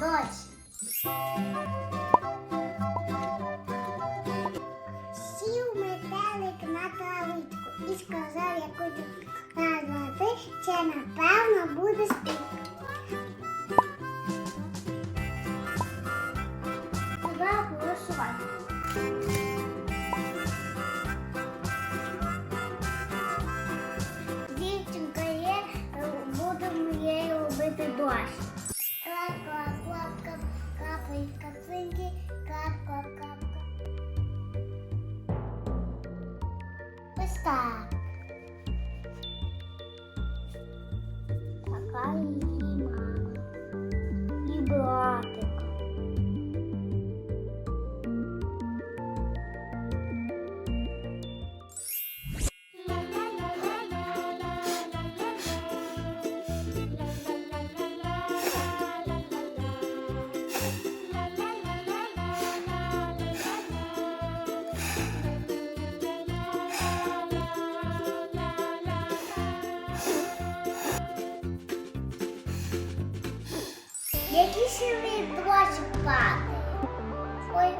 дочь. Сів метелик на травичку і сказав якусь назвати, це напевно буде спік. Ось так. Така її Які сили дощик падає? Ой,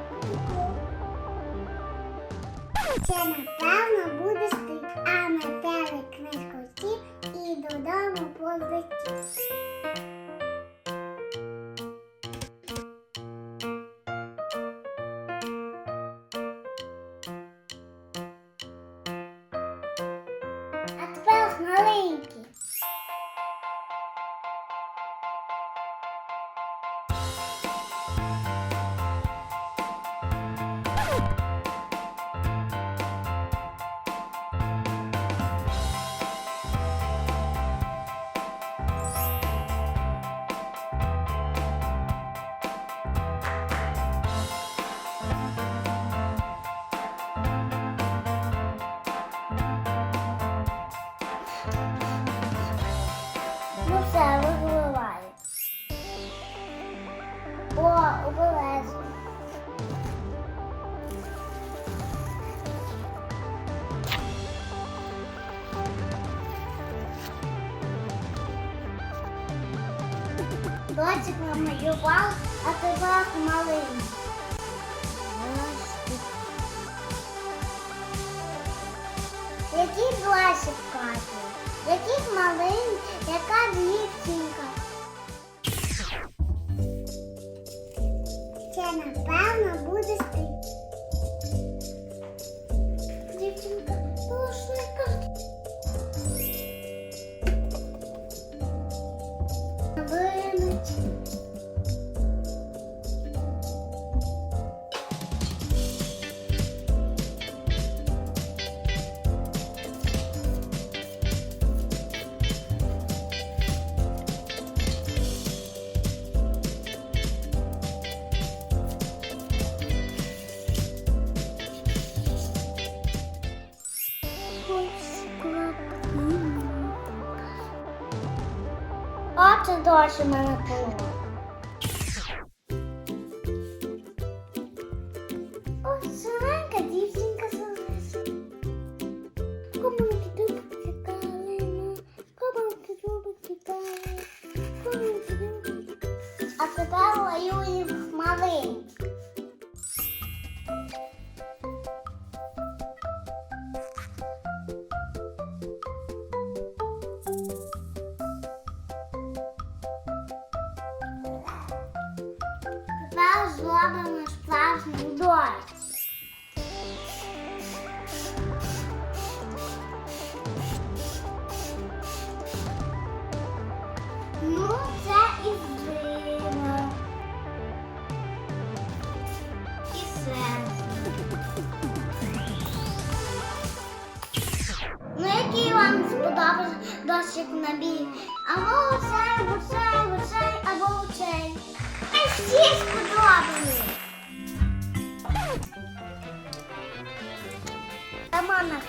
Це напевно буде стик, а метелик книжку сів і додому полетів. Дочик намалював, а тепер маленький. Який гласик каже? Який малин, яка дівчинка? Це напевно буде спить. А це дощ у мене було. Тепер зробимо справжній дощ. Ну, це і здивно. І серце. Ну, який вам сподобався дощик на бій? Або оцей, оцей, оцей, або оцей всі сподобали. Романа,